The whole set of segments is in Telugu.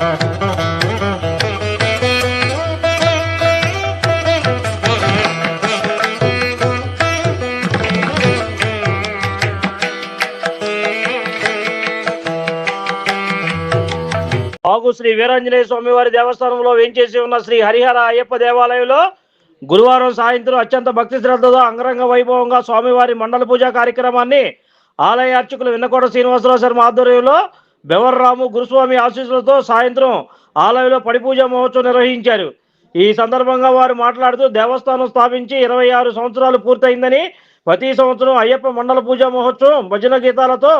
ఆగు శ్రీ వీరాంజనేయ స్వామి వారి దేవస్థానంలో వేంచేసి ఉన్న శ్రీ హరిహర అయ్యప్ప దేవాలయంలో గురువారం సాయంత్రం అత్యంత భక్తి శ్రద్ధతో అంగరంగ వైభవంగా స్వామివారి మండల పూజా కార్యక్రమాన్ని ఆలయ అర్చకులు విన్నకోట శ్రీనివాసరావు శర్మ ఆధ్వర్యంలో బెవర్రాము గురుస్వామి ఆశీస్సులతో సాయంత్రం ఆలయంలో పడిపూజ మహోత్సవం నిర్వహించారు. ఈ సందర్భంగా వారు మాట్లాడుతూ దేవస్థానం స్థాపించి ఇరవై ఆరు సంవత్సరాలు పూర్తయిందని ప్రతి సంవత్సరం అయ్యప్ప మండల పూజ మహోత్సవం భజన గీతాలతో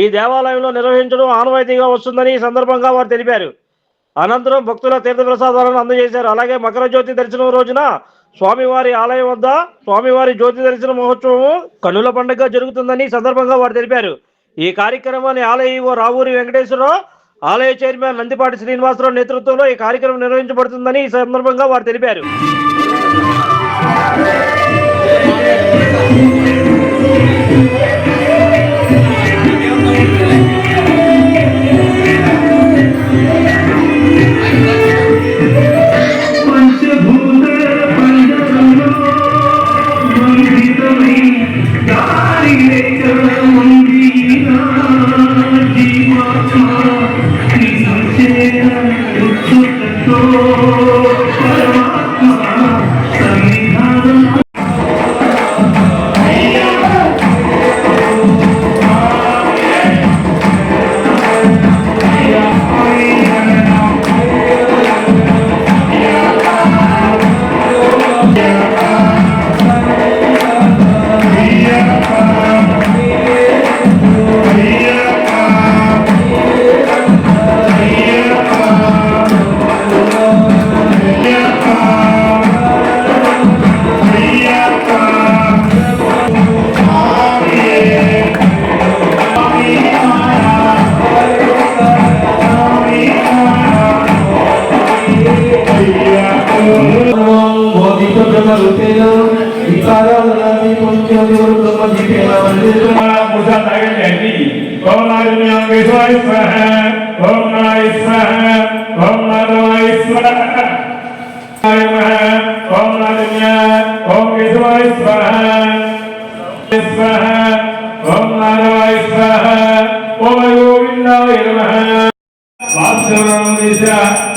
ఈ దేవాలయంలో నిర్వహించడం ఆనవాయితీగా వస్తుందని ఈ సందర్భంగా వారు తెలిపారు. అనంతరం భక్తుల తీర్థప్రసాదాలను అందజేశారు. అలాగే మకర జ్యోతి దర్శనం రోజున స్వామివారి ఆలయం వద్ద స్వామివారి జ్యోతి దర్శన మహోత్సవం కన్నుల పండుగ జరుగుతుందని సందర్భంగా వారు తెలిపారు. ఈ కార్యక్రమాన్ని ఆలయ ఓ రావూరి వెంకటేశ్వరరావు ఆలయ చైర్మన్ నందిపాటి శ్రీనివాసరావు నేతృత్వంలో ఈ కార్యక్రమం నిర్వహించబడుతుందని ఈ సందర్భంగా వారు తెలిపారు. ఓం నాదిన్య ఓం విశ్వాయ స్వాహ. స్వాహ ఓం నారాయ స్వాహ. ఓం గోవిందాయ నమః. వాసుదేవానందేశ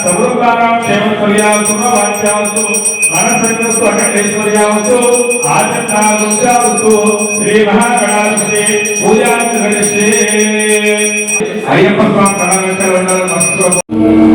సర్వకారం క్షేమ పర్యావసు వాచ్యావసు అయ్యప్ప స్వామి గణాధిపతి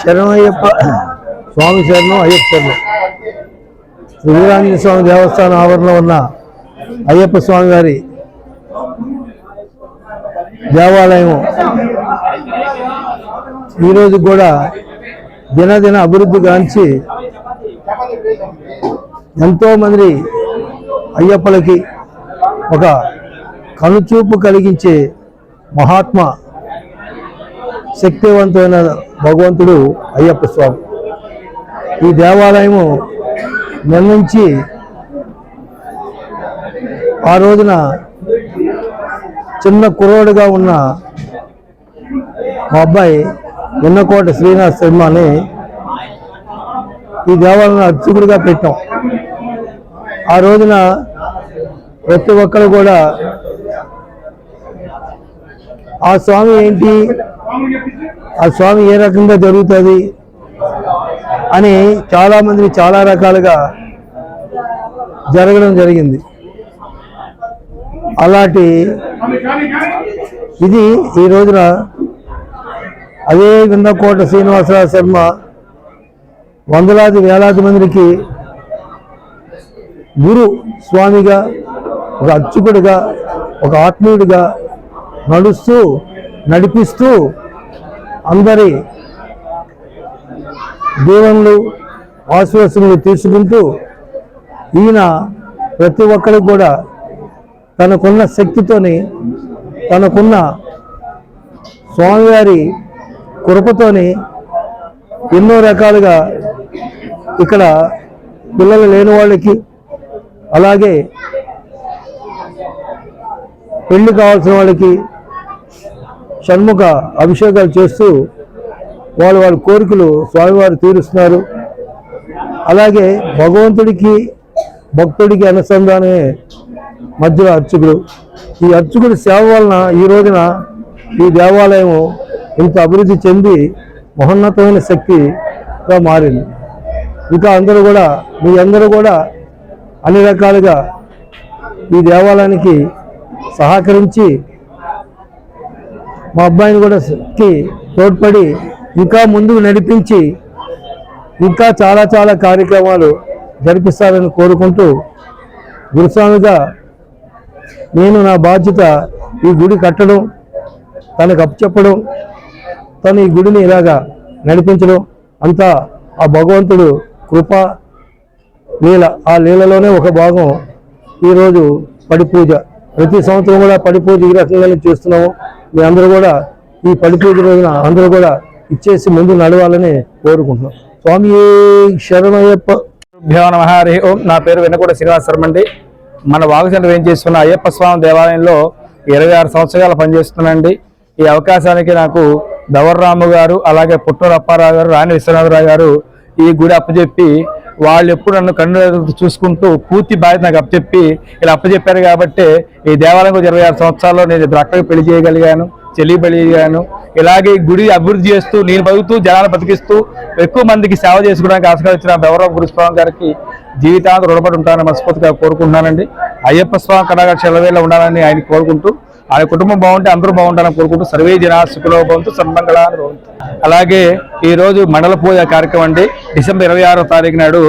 శరణయ్యప్ప స్వామి శరణం అయ్యప్ప శరణం. శ్రీ స్వామి దేవస్థానం ఆవరణలో ఉన్న అయ్యప్ప స్వామి గారి దేవాలయం ఈరోజు కూడా దినదిన అభివృద్ధి గాంచి ఎంతోమంది అయ్యప్పలకి ఒక కనుచూపు కలిగించే మహాత్మా శక్తివంతమైన భగవంతుడు అయ్యప్ప స్వామి. ఈ దేవాలయము నిర్మించి ఆ రోజున చిన్న కుర్రోడుగా ఉన్న మా అబ్బాయి నిన్నకోట శ్రీనివాస్ శర్మని ఈ దేవాలయం అర్చకుడిగా పెట్టాం. ఆ రోజున ప్రతి ఒక్కరు కూడా ఆ స్వామి ఏంటి? ఆ స్వామి ఏ రకంగా జరుగుతుంది అని చాలామంది చాలా రకాలుగా జరగడం జరిగింది. అలాంటి ఇది ఈ రోజున అదే విన్నకోట శ్రీనివాసరావు శర్మ వందలాది వేలాది మందికి గురు స్వామిగా ఒక అర్చకుడిగా ఒక ఆత్మీయుడిగా నడుస్తూ నడిపిస్తూ అందరి దీవెనలు ఆశ్వాసనలు తీసుకుంటూ ఈయన ప్రతి ఒక్కరికి కూడా తనకున్న శక్తితోని తనకున్న స్వామివారి కృపతోని ఎన్నో రకాలుగా ఇక్కడ పిల్లలు లేని వాళ్ళకి అలాగే పెళ్ళి కావాల్సిన వాళ్ళకి షణ్ముఖ అభిషేకాలు చేస్తూ వాళ్ళు వాళ్ళ కోరికలు స్వామివారు తీరుస్తున్నారు. అలాగే భగవంతుడికి భక్తుడికి అనుసంధానమే మధ్యలో అర్చకుడు. ఈ అర్చకుడి సేవ వలన ఈ రోజున ఈ దేవాలయం ఇంత అభివృద్ధి చెంది మహోన్నతమైన శక్తిగా మారింది. ఇంకా అందరూ కూడా మీ అందరూ కూడా అన్ని రకాలుగా ఈ దేవాలయానికి సహకరించి మా అబ్బాయిని కూడా తోడ్పడి ఇంకా ముందుకు నడిపించి ఇంకా చాలా చాలా కార్యక్రమాలు జరిపిస్తారని కోరుకుంటూ గురుస్వామిగా నేను నా బాధ్యత ఈ గుడి కట్టడం తనకు అప్పచెప్పడం తను ఈ గుడిని ఇలాగా నడిపించడం అంతా ఆ భగవంతుడు కృప లీల ఆ లీలలోనే ఒక భాగం. ఈరోజు పడి పూజ ప్రతి సంవత్సరం కూడా పడి పూజ ఈ రకంగానే చేస్తున్నాము. మీ అందరూ కూడా ఈ పడిపోయిన రోజున అందరూ కూడా ఇచ్చేసి ముందు నడవాలని కోరుకుంటున్నాం. స్వామి శరణయ్యప్ప. భ్యో నమ హరి ఓం. నా పేరు వెనకూడ శ్రీనివాస శర్మ అండి మన వాగుచంద్ర ఏం చేస్తున్న అయ్యప్ప స్వామి దేవాలయంలో ఇరవై ఆరు సంవత్సరాలు పనిచేస్తున్నానండి. ఈ అవకాశానికి నాకు దవర్రాము గారు అలాగే పుట్టూరు అప్పారావు గారు రాణి విశ్వనాథరావు గారు ఈ గుడి అప్పచెప్పి వాళ్ళు ఎప్పుడు నన్ను కన్ను చూసుకుంటూ పూర్తి బాధ్యత నాకు అప్పచెప్పి ఇలా అప్పచెప్పారు కాబట్టి ఈ దేవాలయం ఇరవై ఆరు సంవత్సరాల్లో నేను ఇద్దరు అక్కడికి పెళ్ళి చేయగలిగాను చెల్లి పెళ్ళి చేయగలిగాను. ఇలాగే గుడి అభివృద్ధి చేస్తూ నేను బతుకుతూ జనాలు బతికిస్తూ ఎక్కువ మందికి సేవ చేసుకోవడానికి ఆస్కారం ఇచ్చిన గౌరవ గురుస్వామి గారికి జీవితాంతం రుణపడి ఉంటానని మనస్ఫూర్తిగా కోరుకుంటున్నానండి. అయ్యప్ప స్వామి కళాకారు చెలవేలా ఉండాలని ఆయన కోరుకుంటూ ఆయన కుటుంబం బాగుంటే అందరూ బాగుంటారని కోరుకుంటూ సర్వే జన సుఖలో భవంతు సన్మంగళాన్ని భవంతు. అలాగే ఈ రోజు మండల పూజ కార్యక్రమం అండి. డిసెంబర్ ఇరవై ఆరో తారీఖు నాడు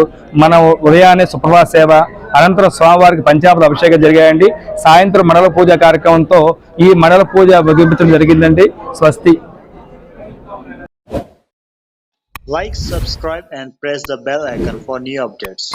మనం ఉదయాన్నే సుప్రభాత సేవ అనంతరం స్వామివారికి పంచామృత అభిషేకం జరిగాయండి. సాయంత్రం మండల పూజ కార్యక్రమంతో ఈ మండల పూజ ముగించడం జరిగిందండి. స్వస్తి. Like, subscribe, and press the bell icon for new updates.